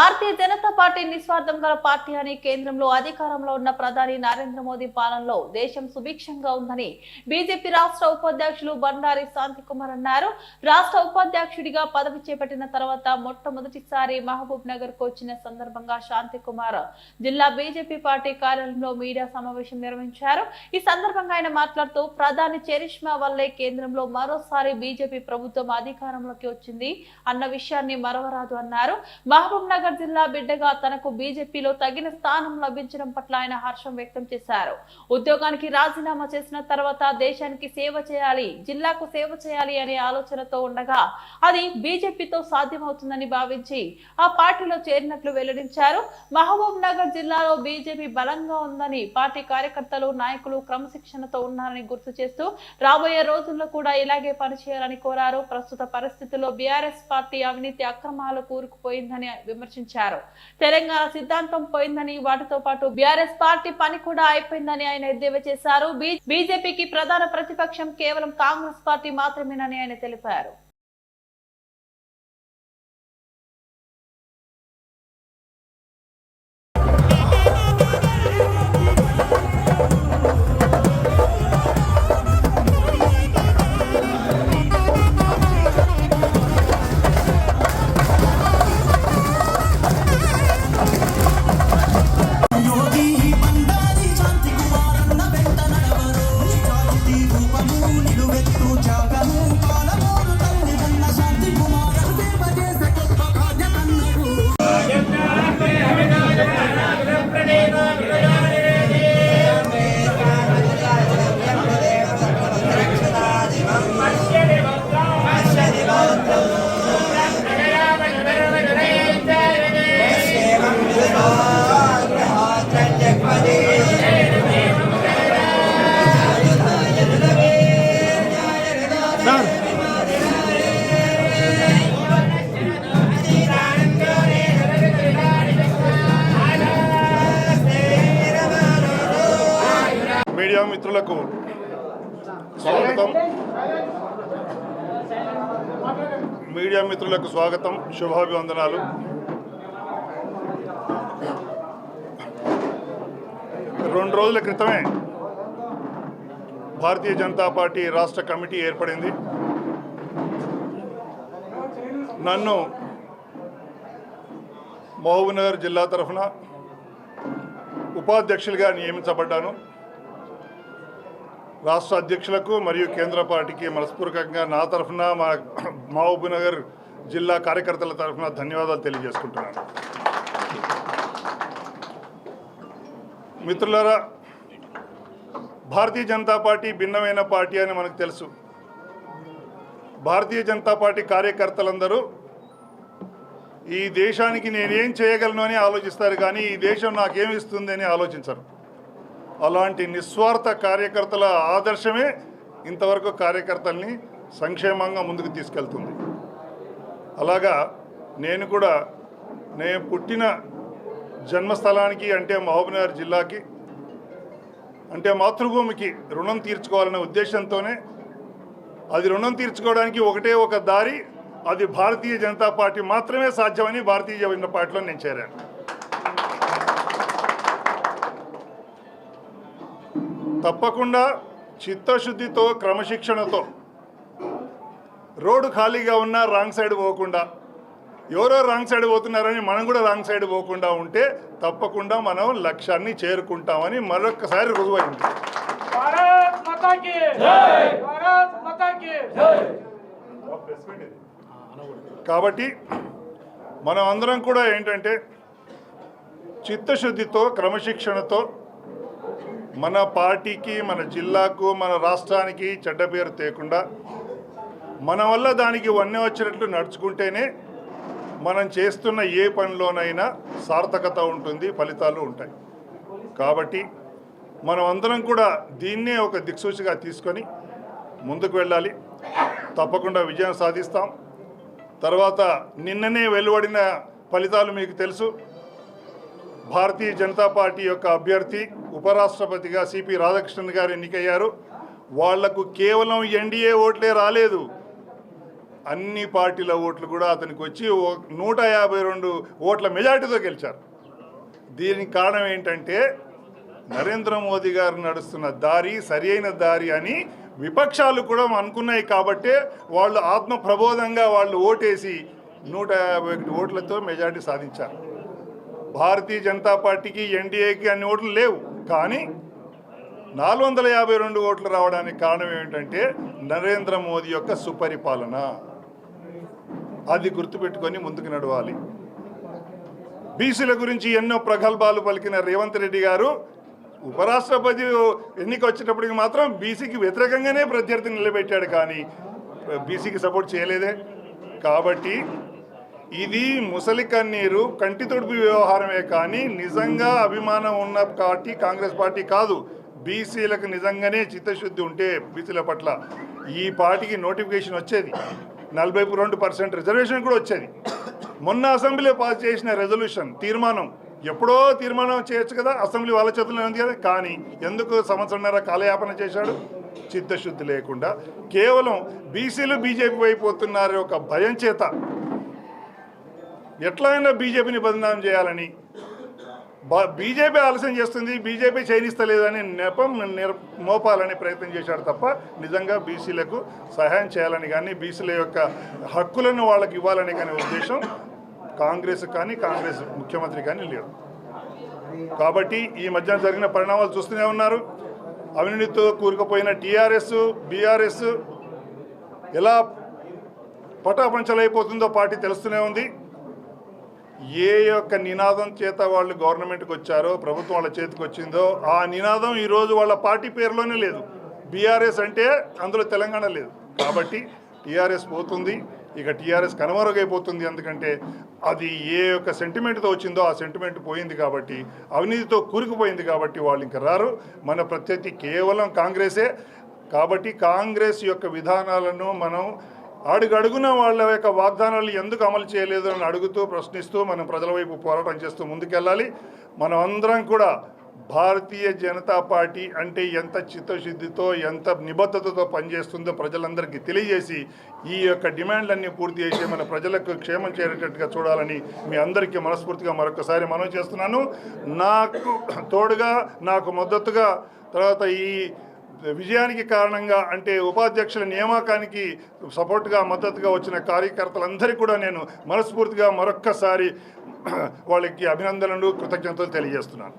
భారతీయ Janata party నిస్వార్థం గల party అని కేంద్రంలో అధికారంలో ఉన్న ప్రధాని నరేంద్ర మోదీ పాలనలో దేశం సుభిక్షంగా ఉందని బీజేపీ రాష్ట్ర ఉపాధ్యక్షులు బండారి శాంతికుమార్ అన్నారు. రాష్ట్ర ఉపాధ్యక్షుడిగా పదవి చేపట్టిన తర్వాత మొట్టమొదటిసారి మహబూబ్ నగర్కు వచ్చిన సందర్భంగా శాంతికుమార్ జిల్లా బీజేపీ పార్టీ కార్యాలయంలో మీడియా సమావేశం నిర్వహించారు. ఈ సందర్భంగా ఆయన మాట్లాడుతూ ప్రధాని చరిష్మా వల్లే కేంద్రంలో మరోసారి బీజేపీ ప్రభుత్వం అధికారంలోకి వచ్చింది అన్న విషయాన్ని మరవరాదు అన్నారు. మహబూబ్ నగర్ జిల్లా బిడ్డగా తనకు బీజేపీలో తగిన స్థానం లభించడం పట్ల ఆయన హర్షం వ్యక్తం చేశారు. ఉద్యోగానికి రాజీనామా చేసిన తర్వాత దేశానికి సేవ చేయాలి జిల్లాకు సేవ చేయాలి అనే ఆలోచనతో ఉండగా అది బీజేపీతో సాధ్యమవుతుందని భావించి ఆ పార్టీలో చేరినట్లు వెల్లడించారు. మహబూబ్ నగర్ జిల్లాలో బీజేపీ బలంగా ఉందని పార్టీ కార్యకర్తలు నాయకులు క్రమశిక్షణతో ఉన్నారని గుర్తు చేస్తూ రాబోయే రోజుల్లో కూడా ఇలాగే పనిచేయాలని కోరారు. ప్రస్తుత పరిస్థితుల్లో బీఆర్ఎస్ పార్టీ అవినీతి అక్రమాలు కూరుకుపోయిందని విమర్శించారు. తెలంగాణ సిద్ధాంతం పోయిందని వాటితో పాటు బీఆర్ఎస్ పార్టీ పని కూడా అయిపోయిందని ఆయన ఎద్దేవా చేశారు. బీజేపీకి ప్రధాన ప్రతిపక్షం కేవలం కాంగ్రెస్ పార్టీ మాత్రమేనని ఆయన తెలిపారు. మీడియా మిత్రులకు స్వాగతం. మీడియా మిత్రులకు స్వాగతం. శుభాభివందనాలు. రెండు రోజుల క్రితమే భారతీయ జనతా పార్టీ రాష్ట్ర కమిటీ ఏర్పడింది. నన్ను మహబూబ్నగర్ జిల్లా తరఫున ఉపాధ్యక్షులుగా నియమించబడ్డాను. రాష్ట్ర అధ్యక్షులకు మరియు కేంద్ర పార్టీకి మనస్పూర్వకంగా నా తరఫున మా మహబూబ్నగర్ జిల్లా కార్యకర్తల తరఫున ధన్యవాదాలు తెలియజేసుకుంటున్నాను. మిత్రులారా భారతీయ జనతా పార్టీ భిన్నమైన పార్టీ అని మనకు తెలుసు. భారతీయ జనతా పార్టీ కార్యకర్తలందరూ ఈ దేశానికి నేనేం చేయగలను అని ఆలోచిస్తారు కానీ ఈ దేశం నాకేమిస్తుంది అని ఆలోచించరు. అలాంటి నిస్వార్థ కార్యకర్తల ఆదర్శమే ఇంతవరకు కార్యకర్తల్ని సంక్షేమంగా ముందుకు తీసుకెళ్తుంది. అలాగా నేను కూడా నేను పుట్టిన జన్మస్థలానికి అంటే మహబూబ్నగర్ జిల్లాకి అంటే మాతృభూమికి రుణం తీర్చుకోవాలనే ఉద్దేశంతోనే అది రుణం తీర్చుకోవడానికి ఒకటే ఒక దారి అది భారతీయ జనతా పార్టీ మాత్రమే సాధ్యమని భారతీయ జనతా పార్టీలో నేను చేరాను. తప్పకుండా చిత్తశుద్ధితో క్రమశిక్షణతో రోడ్డు ఖాళీగా ఉన్నా రాంగ్ సైడ్ పోకుండా ఎవరో రాంగ్ సైడ్ పోతున్నారని మనం కూడా రాంగ్ సైడ్ పోకుండా ఉంటే తప్పకుండా మనం లక్ష్యాన్ని చేరుకుంటామని మరొక్కసారి రుజువైంది. కాబట్టి మనం అందరం కూడా ఏంటంటే చిత్తశుద్ధితో క్రమశిక్షణతో మన పార్టీకి మన జిల్లాకు మన రాష్ట్రానికి చెడ్డ పేరు తేకుండా మన వల్ల దానికి వన్నె వచ్చినట్లు నడుచుకుంటేనే మనం చేస్తున్న ఏ పనిలోనైనా సార్థకత ఉంటుంది ఫలితాలు ఉంటాయి. కాబట్టి మనం అందరం కూడా దీన్నే ఒక దిక్సూచిగా తీసుకొని ముందుకు వెళ్ళాలి. తప్పకుండా విజయం సాధిస్తాం. తర్వాత నిన్ననే వెలువడిన ఫలితాలు మీకు తెలుసు. భారతీయ జనతా పార్టీ యొక్క అభ్యర్థి ఉపరాష్ట్రపతిగా సిపి రాధాకృష్ణన్ గారు ఎన్నికయ్యారు. వాళ్ళకు కేవలం ఎన్డీఏ ఓట్లే రాలేదు. అన్ని పార్టీల ఓట్లు కూడా అతనికి వచ్చి ఓ- నూట యాభై రెండు ఓట్ల మెజార్టీతో గెలిచారు. దీనికి కారణం ఏంటంటే నరేంద్ర మోదీ గారు నడుస్తున్న దారి సరియైన దారి అని విపక్షాలు కూడా అనుకున్నాయి కాబట్టే వాళ్ళు ఆత్మ ప్రబోధంగా వాళ్ళు ఓటేసి నూట యాభై ఒకటి ఓట్లతో మెజార్టీ సాధించారు. భారతీయ జనతా పార్టీకి ఎన్డీఏకి అన్ని ఓట్లు లేవు. కానీ నాలుగు వందల యాభై రెండు ఓట్లు రావడానికి కారణం ఏమిటంటే నరేంద్ర మోదీ యొక్క సుపరిపాలన. అది గుర్తుపెట్టుకొని ముందుకు నడవాలి. బీసీల గురించి ఎన్నో ప్రగల్భాలు పలికిన రేవంత్ రెడ్డి గారు ఉపరాష్ట్రపతి ఎన్నిక వచ్చేటప్పటికి మాత్రం బీసీకి వ్యతిరేకంగానే ప్రత్యర్థి నిలబెట్టాడు. కానీ బీసీకి సపోర్ట్ చేయలేదే. కాబట్టి ఇది ముసలి కన్నీరు కంటి తొడుపు వ్యవహారమే కానీ నిజంగా అభిమానం ఉన్న పార్టీ కాంగ్రెస్ పార్టీ కాదు. బీసీలకు నిజంగానే చిత్తశుద్ధి ఉంటే బీసీల పట్ల ఈ పార్టీకి నోటిఫికేషన్ వచ్చేది. నలభై రెండు పర్సెంట్ రిజర్వేషన్ కూడా వచ్చేది. మొన్న అసెంబ్లీలో పాస్ చేసిన రెజల్యూషన్ తీర్మానం ఎప్పుడో తీర్మానం చేయొచ్చు కదా అసెంబ్లీ వాళ్ళ చేతుల్లో ఉంది కదా కానీ ఎందుకు సంవత్సరంన్నర కాలయాపన చేశాడు? చిత్తశుద్ధి లేకుండా. కేవలం బీసీలు బీజేపీ అయిపోతున్నారు ఒక భయం చేత. ఎట్లయినా బీజేపీని బదనాం చేయాలని. బా- బీజేపీ ఆలస్యం చేస్తుంది బీజేపీ చేయనిస్తలేదని నెపం నిర్ మోపాలని ప్రయత్నం చేశాడు తప్ప నిజంగా బీసీలకు సహాయం చేయాలని కానీ బీసీల యొక్క హక్కులను వాళ్ళకి ఇవ్వాలని కానీ ఉద్దేశం కాంగ్రెస్ కానీ కాంగ్రెస్ ముఖ్యమంత్రి కానీ లేడు కాబట్టి ఈ మధ్య జరిగిన పరిణామాలు చూస్తూనే ఉన్నారు. అవినీతితో కూరుకుపోయిన టీఆర్ఎస్ బీఆర్ఎస్ ఎలా పటాపంచలైపోతుందో పార్టీ తెలుస్తూనే ఉంది. ఏ యొక్క నినాదం చేత వాళ్ళు గవర్నమెంట్కి వచ్చారో ప్రభుత్వం వాళ్ళ చేతికి వచ్చిందో ఆ నినాదం ఈరోజు వాళ్ళ పార్టీ పేరులోనే లేదు. బీఆర్ఎస్ అంటే అందులో తెలంగాణ లేదు. కాబట్టి టీఆర్ఎస్ పోతుంది. ఇక టీఆర్ఎస్ కనుమరుగైపోతుంది. ఎందుకంటే అది ఏ యొక్క సెంటిమెంట్తో వచ్చిందో ఆ సెంటిమెంట్ పోయింది కాబట్టి అవినీతితో కూరుకుపోయింది కాబట్టి వాళ్ళు ఇంకా రారు. మన ప్రత్యర్థి కేవలం కాంగ్రెసే. కాబట్టి కాంగ్రెస్ యొక్క విధానాలను మనం అడుగడుగున వాళ్ళ యొక్క వాగ్దానాలు ఎందుకు అమలు చేయలేదు అని అడుగుతూ ప్రశ్నిస్తూ మనం ప్రజల వైపు పోరాటం చేస్తూ ముందుకెళ్ళాలి. మనం అందరం కూడా భారతీయ జనతా పార్టీ అంటే ఎంత చిత్తశుద్ధితో ఎంత నిబద్ధతతో పనిచేస్తుందో ప్రజలందరికీ తెలియజేసి ఈ యొక్క డిమాండ్లన్నీ పూర్తి చేసి మన ప్రజలకు క్షేమం చేరేటట్టుగా చూడాలని మీ అందరికీ మనస్ఫూర్తిగా మరొకసారి మనం చేస్తున్నాను. నాకు తోడుగా నాకు మద్దతుగా తర్వాత ఈ విజయానికి కారణంగా అంటే ఉపాధ్యక్షుల నియామకానికి సపోర్ట్గా మద్దతుగా వచ్చిన కార్యకర్తలందరికీ కూడా నేను మనస్ఫూర్తిగా మరొక్కసారి వాళ్ళకి అభినందనలు కృతజ్ఞతలు తెలియజేస్తున్నాను.